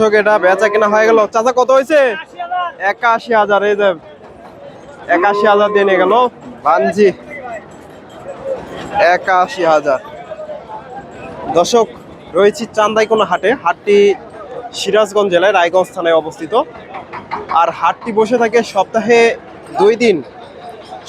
এটা বেচা কিনা হয়ে গেল। চাচা, কত হয়েছে? একাশি হাজার, এই যে একাশি হাজার দিয়ে নিয়ে গেল। বানজি, একাশি হাজার। দর্শক, রয়েছি চান্দাইকোনা হাটে। হাটটি সিরাজগঞ্জ জেলায় রায়গঞ্জ থানায় অবস্থিত। আর হাটটি বসে থাকে সপ্তাহে দুই দিন,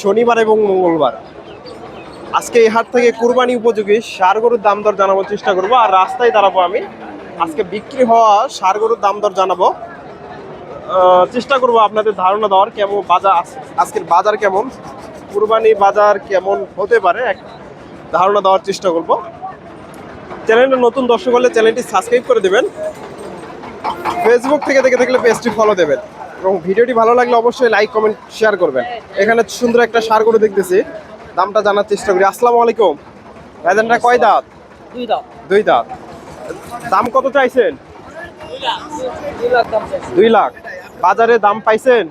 শনিবার এবং মঙ্গলবার। আজকে এই হাট থেকে কুরবানি উপযোগী সার গরুর দাম দর জানানোর চেষ্টা করব। আর রাস্তায় দাঁড়াবো আমি। আজকে বিক্রি হওয়া সার গরুর দাম দর জানাব। চেষ্টা করব আপনাদের ধারণা দেওয়ার কেমন বাজার আজ- আজকের বাজার কেমন? কুরবানি বাজার কেমন হতে পারে? এক ধারণা দেওয়ার চেষ্টা করব। চ্যানেলটা নতুন দর্শক হলে চ্যানেলটি সাবস্ক্রাইব করে দেবেন। ফেসবুক থেকে দেখে থাকলে পেজটি ফলো দেবেন। এবং ভিডিওটি ভালো লাগলে অবশ্যই লাইক কমেন্ট শেয়ার করবেন। এখানে সুন্দর একটা সার গরু দেখতেছি। দামটা জানার চেষ্টা করি। আসসালামু আলাইকুম। ভাইজানটা কয় দাঁত? দুই দাও দুই দাঁত। দাম কত চাইছেন? দুই লাখ। বাজারে দাম পাইছেন?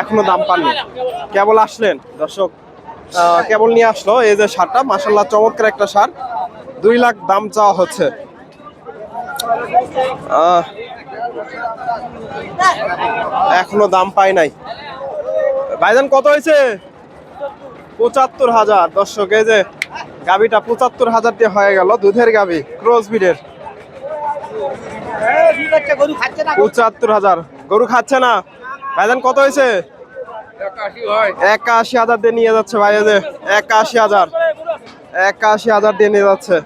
এখনও দাম পাননি। কেবল আসলেন? দর্শক কেবল নিয়ে আসলো এই যে সারটা। মাসাল্লাহ চমৎকার একটা সার। দুই লাখ দাম চাওয়া হচ্ছে। এখনও দাম পাই নাই। ভাইজান, কত হয়েছে? পঁচাত্তর হাজার। দর্শক, এই যে গাবিটা পঁচাত্তর হাজার দিয়ে হয়ে গেল, দুধের গাবি ক্রস বিডের পঁচাত্তর হাজার, গরু খাচ্ছে না। ভাইজান, কত হয়েছে? একাশি হাজার দিয়ে নিয়ে যাচ্ছে ভাই যে একাশি হাজার। একাশি হাজার দিয়ে নিয়ে যাচ্ছে।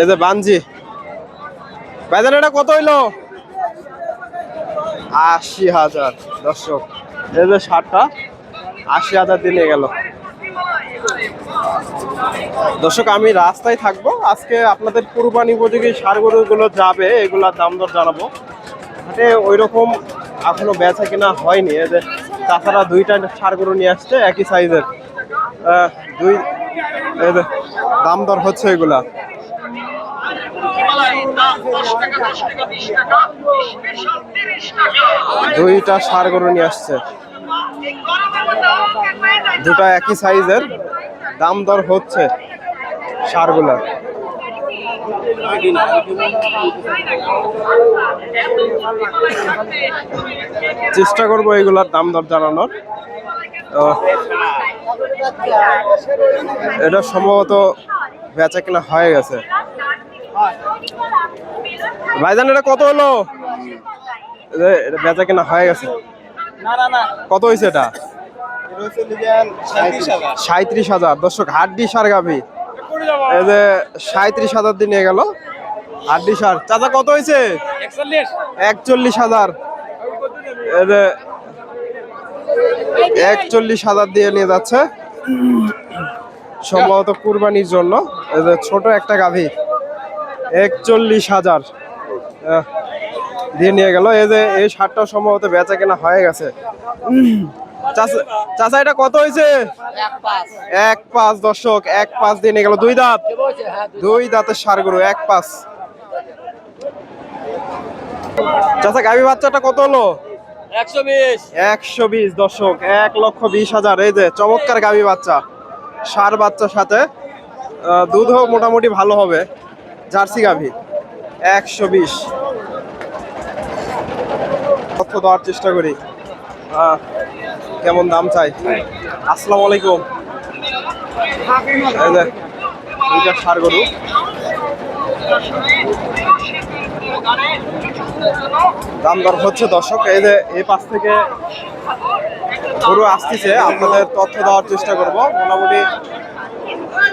এই যে বানজি। ভাইজান, এটা কত হইল? আশি হাজার, দর্শক। এই যে ষাটটা আশি হাজার দিয়ে নিয়ে গেল। দর্শক, আমি রাস্তায় থাকব। আজকে আপনাদের কুরবানি উপযোগী সার গরুগুলো যাবে, এগুলার দাম দর জানাব। হাটে ওই রকম এখনও বেচা কেনা হয়নি। যে তাছাড়া দুইটা সার গরু নিয়ে আসছে, একই সাইজের। দুই দাম দর হচ্ছে এগুলা। দুইটা সার গরু নিয়ে আসছে। দুটা একই সাইজের। দাম দর হচ্ছে সারগুলার। চেষ্টা করব এগুলার দাম দর জানানোর। এটা সম্ভবত বেচা কেনা হয়ে গেছে। ভাইজান এটা কত হলো? বেচা কেনা হয়ে গেছে। কত হয়েছে এটা? সাঁত্রিশ হাজার। দর্শক, হাড্ডি সার গাভি। এই যে সাঁত্রিশ হাজার দিয়ে নিয়ে গেল। হাড্ডি সার। চাচা, কত হয়েছে? একচল্লিশ হাজার। একচল্লিশ হাজার দিয়ে নিয়ে যাচ্ছে। সম্ভবত কুরবানির জন্য। ছোট একটা গাভি। একচল্লিশ হাজার। দিয়ে নিয়ে গেল। এই যে এই সারটা সম্ভবত বেচা কেনা হয়ে গেছে। চাচা- চাচা এটা কত হয়েছে? এক পাঁচ দর্শক এক পাঁচ দিয়ে নিয়ে গেল। দুই দাঁত। হ্যাঁ দুই দাঁতের সার গরু এক পাঁচ। চাচা গাভি বাচ্চাটা কত হলো? একশো বিশ। দর্শক এক লক্ষ বিশ হাজার। এই যে চমৎকার গাভি বাচ্চা। সার বাচ্চার সাথে দুধও মোটামুটি ভালো হবে। জার্সি গাভি একশো বিশ। তথ্য দেওয়ার চেষ্টা করি। আহ, কেমন দাম চাই? আসসালামু আলাইকুম। সার গরু। দাম দর হচ্ছে দর্শক, এই যে এই পাশ থেকে গরু আসতেছে, আপনাদের তথ্য দেওয়ার চেষ্টা করব। মোটামুটি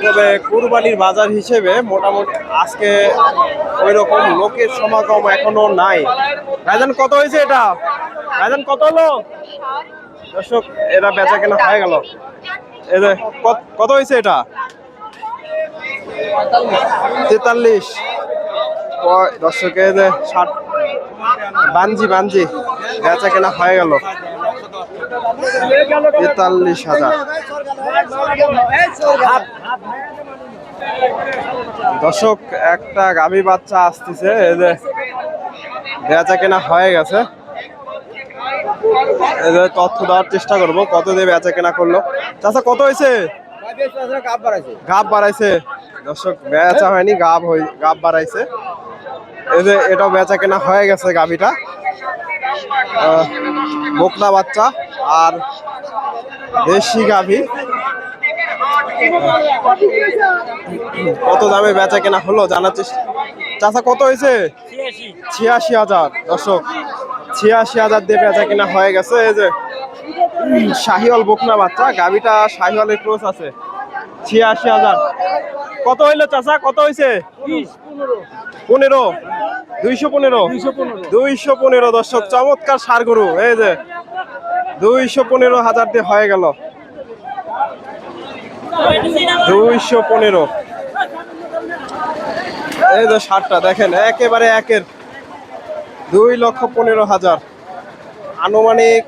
তবে কুরবানির বাজার হিসেবে মোটামুটি আজকে ওই রকম লোকের সমাগম এখনও নাই। ভাইজান, কত হয়েছে এটা? ভাইজান, কত হলো? দর্শক, এরা বেচা কেনা হয়ে গেল। এই যে, কত- হয়েছে এটা? তেতাল্লিশ। দর্শক যে, ষাট। বানজি বানজি বেচা কেনা হয়ে গেল। তেতাল্লিশ হাজার। দর্শক, একটা গাভী বাচ্চা আসতেছে, এই যে বেচা কেনা হয়ে গেছে। তথ্য দেওয়ার চেষ্টা করব, কত দিয়ে বেচা কেনা করল। চাচা, কত হয়েছে? গাব বাড়াইছে। দর্শক, বেচা হয়নি গাব গাব বাড়াইছে। এই যে, এটাও বেচা কেনা হয়ে গেছে গাভিটা। বকনা বাচ্চা আর দেশি গাভি। কত দামে বেচা কেনা হলো জানার চেষ্টা চাচা, কত হয়েছে? ছিয়াশি হাজার। দর্শক ছিয়াশি হাজার দিয়ে বেচা কিনা হয়ে গেছে। এই যে শাহিওয়াল বকনা বাচ্চা, গাভিটা শাহিওয়ালের ক্রোস আছে। ছিয়াশি হাজার। কত হইল চাচা? কত হয়েছে পনেরো। দুইশো পনেরো। দুইশো পনেরো, দর্শক, চমৎকার সার গরু। এই যে, দুইশো পনেরো হাজার দিয়ে হয়ে গেল। দুইশো পনেরো। এই যে সারটা, দেখেন, একেবারে একের। দুই লক্ষ পনেরো হাজার। আনুমানিক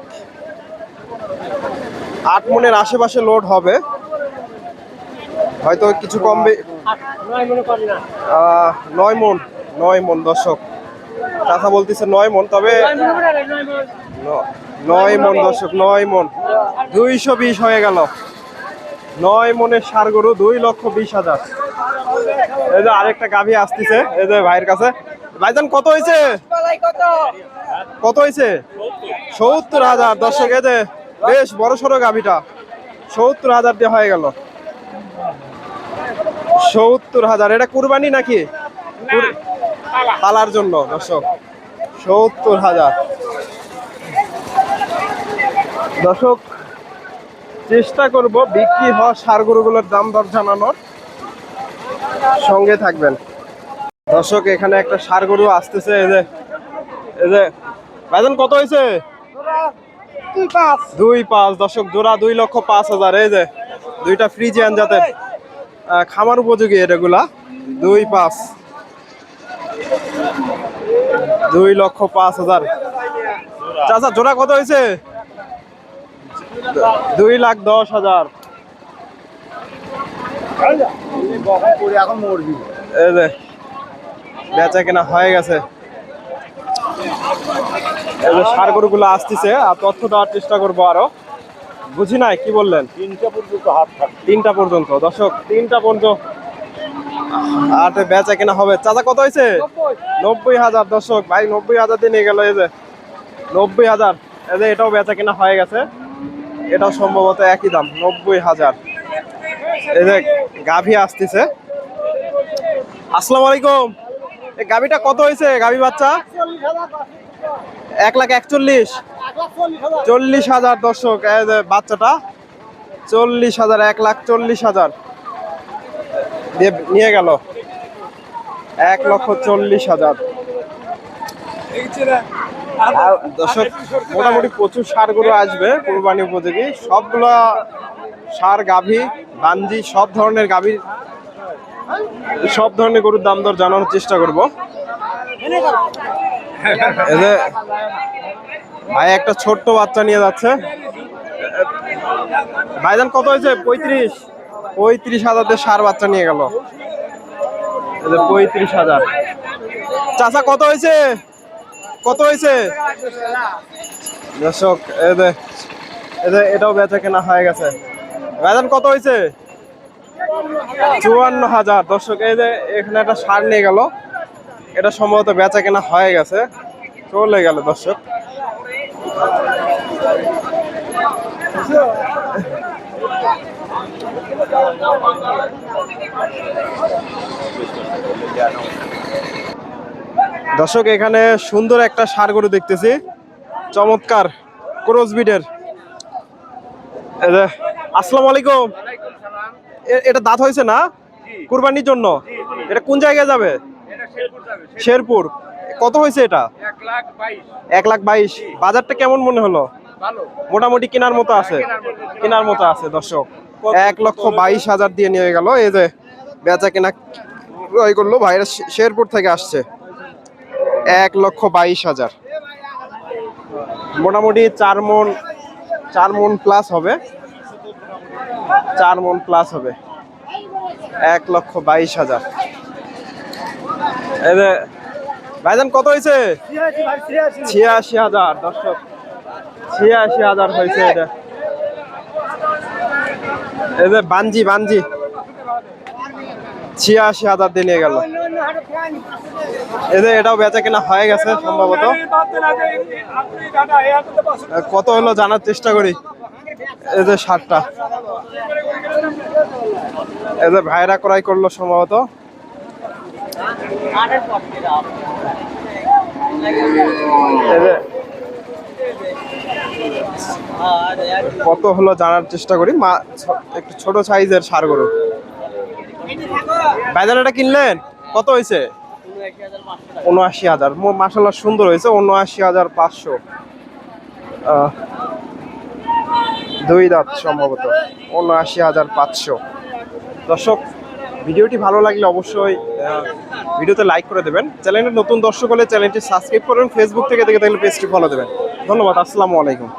আট মনের আশেপাশে লোড হবে। হয়তো কিছু কমবে নয় মন নয় মন দর্শক। চাচা বলতেছে নয় মন, তবে নয় মন দর্শক, নয় মন। দুইশো বিশ হয়ে গেল। নয় মনের সার গরু দুই লক্ষ বিশ হাজার। এই যে আরেকটা গাভী আসতেছে, এই যে ভাইয়ের কাছে। ভাইজান, কত হয়েছে? কত হয়েছে? সত্তর হাজার। দর্শক যে বেশ বড় সড়ো গাভীটা। সত্তর হাজার দিয়ে হয়ে গেল। সত্তর হাজার। এটা কুরবানি নাকি? পালার জন্য, দর্শক। সত্তর হাজার। দর্শক, চেষ্টা করব বিক্রি হওয়া সার গরুগুলোর দাম দর জানানোর। সঙ্গে থাকবেন। দর্শক এখানে একটা সার গরু আসতেছে এই যে এই যে। ভাইজান কত হয়েছে? দুই পাঁচ দর্শক জোড়া দুই লক্ষ পাঁচ হাজার এই যে দুইটা ফ্রিজিয়ান আহ, খামার উপযোগী এটাগুলা। দুই পাঁচ দুই লক্ষ পাঁচ হাজার। চাচা জোড়া কত হয়েছে? দুই লাখ দশ হাজার। এই যে বেচা কেনা হয়ে গেছে। এই যে সার গরুগুলো আসতেছে আর তথ্য দেওয়ার চেষ্টা করব আরও। বুঝি নাই কি বললেন? তিনটা পর্যন্ত হাত তিনটা পর্যন্ত দর্শক তিনটা পর্যন্ত। আর বেচা কেনা হবে। চাচা কত হয়েছে? নব্বই। হাজার দর্শক। ভাই নব্বই হাজার দিয়ে নিয়ে গেল এই যে। নব্বই হাজার। এই যে এটাও বেচা কেনা হয়ে গেছে। এটাও সম্ভবত একই দাম নব্বই হাজার। এই যে গাভী আসতেছে। আসসালামু আলাইকুম। গাভীটা কত হয়েছে, গাভী বাচ্চা? এক লাখ একচল্লিশ। চল্লিশ হাজার দর্শক বাচ্চাটা। চল্লিশ হাজার, এক লাখ চল্লিশ হাজার। দিয়ে নিয়ে গেল। এক লক্ষ চল্লিশ হাজার। দর্শক, মোটামুটি প্রচুর সার গরু আসবে কোরবানি উপযোগী। সবগুলা সার, গাভী, বাঞ্জি, সব ধরনের গাভীর সব ধরনের গরুর দাম দর জানানোর চেষ্টা করব। যে ভাই একটা ছোট্ট বাচ্চা নিয়ে যাচ্ছে। ভাইজান, কত হয়েছে? পঁয়ত্রিশ। পঁয়ত্রিশ হাজার দিয়ে সার বাচ্চা নিয়ে গেল। পঁয়ত্রিশ হাজার। চাচা, কত হয়েছে? কত হয়েছে? যে এটাও বেচা কেনা হয়ে গেছে। ভাইজান, কত হয়েছে? চুয়ান্ন হাজার। দর্শক, এই যে এখানে একটা সার নিয়ে গেল। এটা সম্ভবত বেচা কেনা হয়ে গেছে। চলে গেল দর্শক। দর্শক, এখানে সুন্দর একটা সার গরু দেখতেছি। চমৎকার ক্রস বিডের আসসালামু আলাইকুম। এটা দাঁত হয়েছে না? কুরবানির জন্য? এটা কোন জায়গায় যাবে? শেরপুর। কত হয়েছে এটা? এক লাখ বাইশ। বাজারটা কেমন মনে হলো? মোটামুটি কেনার মতো আছে। কেনার মতো আছে, দর্শক। এক লক্ষ বাইশ হাজার দিয়ে নিয়ে গেল। এই যে বেচা কেনা ক্রয় করল ভাইরা শেরপুর থেকে আসছে। এক লক্ষ বাইশ হাজার। মোটামুটি চার মন চার মন প্লাস হবে। চার মন প্লাস হবে। এক লক্ষ বাইশ হাজার। এই যে, ভাইজান, কত হয়েছে? ছিয়াশি হাজার, দর্শক। ছিয়াশি হাজার হয়েছে এটা এই যে বাঞ্জি বাঞ্জি ছিয়াশি হাজার দিয়ে গেল। এদের এটাও বেচা কেনা হয়ে গেছে সম্ভবত। কত হলো জানার চেষ্টা করি? এই যে শার্টটা। এই যে ভাইরা ক্রয় করল সম্ভবত। কত হলো জানার চেষ্টা করি। মা, একটু ছোট সাইজের সার গরু। ভাইজান এটা কিনলেন? কত হয়েছে? উনআশি হাজার। মাসাল্লাহ সুন্দর হয়েছে, উনআশি হাজার পাঁচশো। দুই দাঁত সম্ভবত, উনআশি হাজার পাঁচশো। দর্শক, ভিডিওটি ভালো লাগলে অবশ্যই ভিডিওতে লাইক করে দেবেন। চ্যানেলের নতুন দর্শক হলে চ্যানেলটি সাবস্ক্রাইব করবেন ফেসবুক থেকে দেখে তাহলে পেজটি ফলো দেবেন। ধন্যবাদ, আসসালামু আলাইকুম।